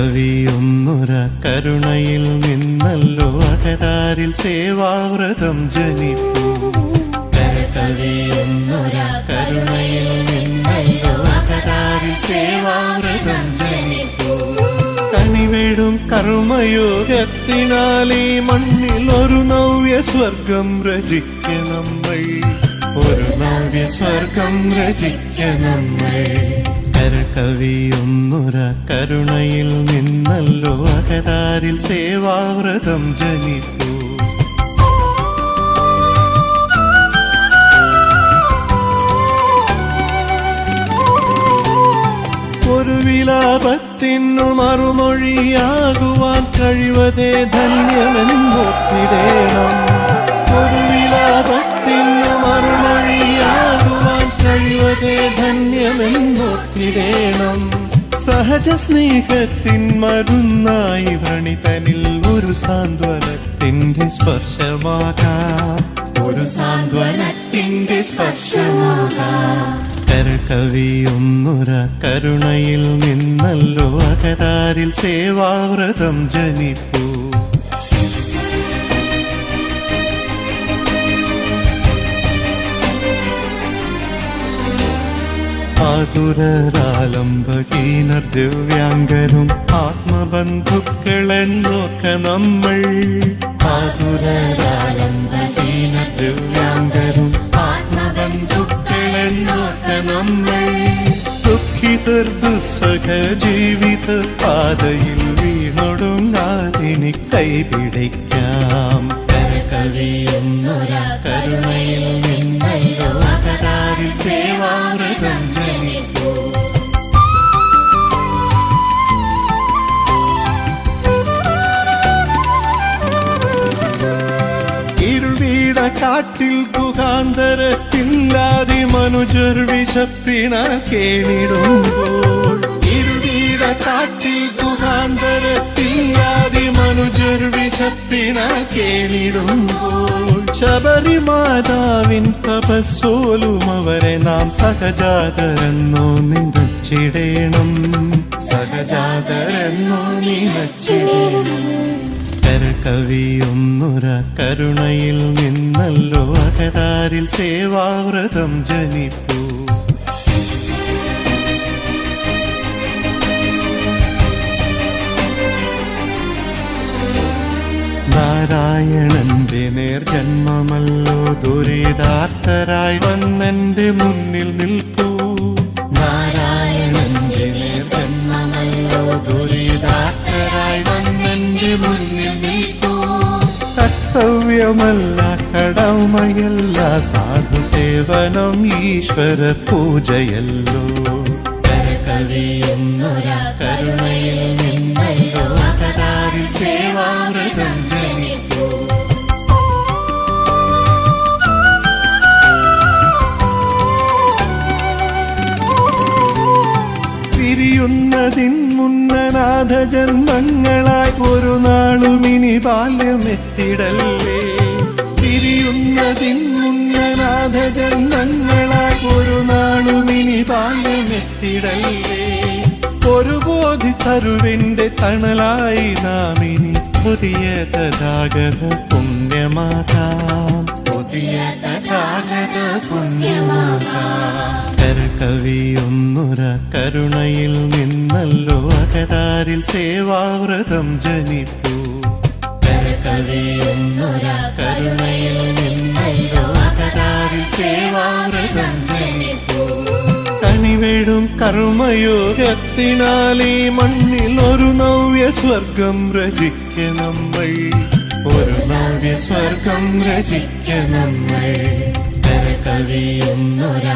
കവിയൊന്നുര കരുണയിൽ നിന്നല്ലോ അകരാരിൽ സേവാവ്രതം ജനിപ്പൂ. കവിയൊന്നുര കരുണയിൽ നിന്നല്ലോ അകരാരിൽ സേവാവ്രതം ജനിപ്പൂ. കണിവേടും കർമ്മയോഗത്തിനാലി മണ്ണിൽ ഒരു നവ്യ സ്വർഗം രചിക്ക നമ്മൾ ഒരു നവ്യ സ്വർഗം രചിക്ക നമ്മൾ കരകവിയൊന്നുര കരുണയിൽ നിന്നല്ലോ അകതാരിൽ സേവാവ്രതം ജനിപ്പൂ ഒരു വിലാപത്തിനു മറുമൊഴിയാകുവാൻ കഴിവതേ ധന്യമെന്നൊത്തിടേണം ഒരു വിലാപത്തിനു ധന്യമെന്നൊത്തിടേണം സഹജ സ്നേഹത്തിൻ മരുന്നായി വ്രണിതനിൽ ഒരു സാന്ത്വനത്തിന്റെ സ്പർശമാകാം. ഒരു സാന്ത്വനത്തിന്റെ സ്പർശമാകാം. കരകവിയൊന്നുര കരുണയിൽ നിന്നല്ലോ അകരാരിൽ സേവാവ്രതം ജനിപ്പൂ. ആതുരാലംബകീനർ ദിവ്യാംഗരും ആത്മബന്ധുക്കളെന്നൊക്കെ നമ്മൾ. ആതുരാലംബകീനർ ദിവ്യാംഗരും ആത്മബന്ധുക്കളെന്നൊക്കെ നമ്മൾ. ദുഃഖിതർ ദുസ്സഹ ജീവിത പാതയിൽ വീണൊടുങ്ങാതിനി കൈപിടിക്കാം. കരകവിയൊന്നുര കരുണയിൽ നിന്നല്ലോ അകരാരിൽ സേവാവ്രതം കാട്ടിൽ ഗുഹാന്തരത്തില്ലാതി മനുജർ വിശപ്പിണ കേണിടുമ്പോൾ ഇരുവീട കാട്ടിൽ ഗുഹാന്തരത്തില്ലാതി മനുജർ വിശപ്പിണ കേണിടുമ്പോൾ ശബരിമാതാവിൻ തപസ്സോലും അവരെ നാം സഹജാതരെന്നോ നിന്നിടേണം സഹജാതരെന്നോ നിരച്ചിടേണം കരകവിയൊന്നുര കരുണയിൽ നിന്നല്ലോ അകതാരിൽ സേവാവ്രതം ജനിപ്പൂ. നാരായണന്റെ നേർജന്മമല്ലോ ദുരിതാർത്ഥരായി വന്നെന്റെ മുന്നിൽ നിൽപ്പൂ. കർത്തവ്യമല്ല കടമയല്ല സാധു സേവനം ഈശ്വര പൂജയല്ലോ. കരുണയിൽ നിന്നല്ലോ അകരാരിൽ പിരിയുന്നതിൻ മുന്നനാഥ ജന്മങ്ങളായി ഒരു നാളും ഇനി ബാല്യമെത്തിടല്ലേ? തിരിയുന്നതിൻ മുന്നനാഥ ജന്മങ്ങളായി ഒരു നാളും ഇനി ബാല്യമെത്തിടല്ലേ? ഒരു ബോധി തരുവിന്റെ തണലായി നാം ഇനി പുതിയ തഥാഗത പുണ്യമാകാം കരകവിയൊന്നുര കരുണയിൽ നിന്നല്ലോ അകതാരിൽ സേവാവ്രതം ജനിപ്പൂ. കരകവിയൊന്നുര കരുണയിൽ നിന്നല്ലോ അകതാരിൽ സേവാവ്രതം ജനിപ്പൂ. കണിവേടും കർമ്മയോഗത്തിനാലേ മണ്ണിൽ ഒരു നവ്യ സ്വർഗം രചിക്ക നമ്മൾ. ഒരു നവ്യ സ്വർഗം രചിക്ക നമ്മൾ കരകവിയൊന്നുര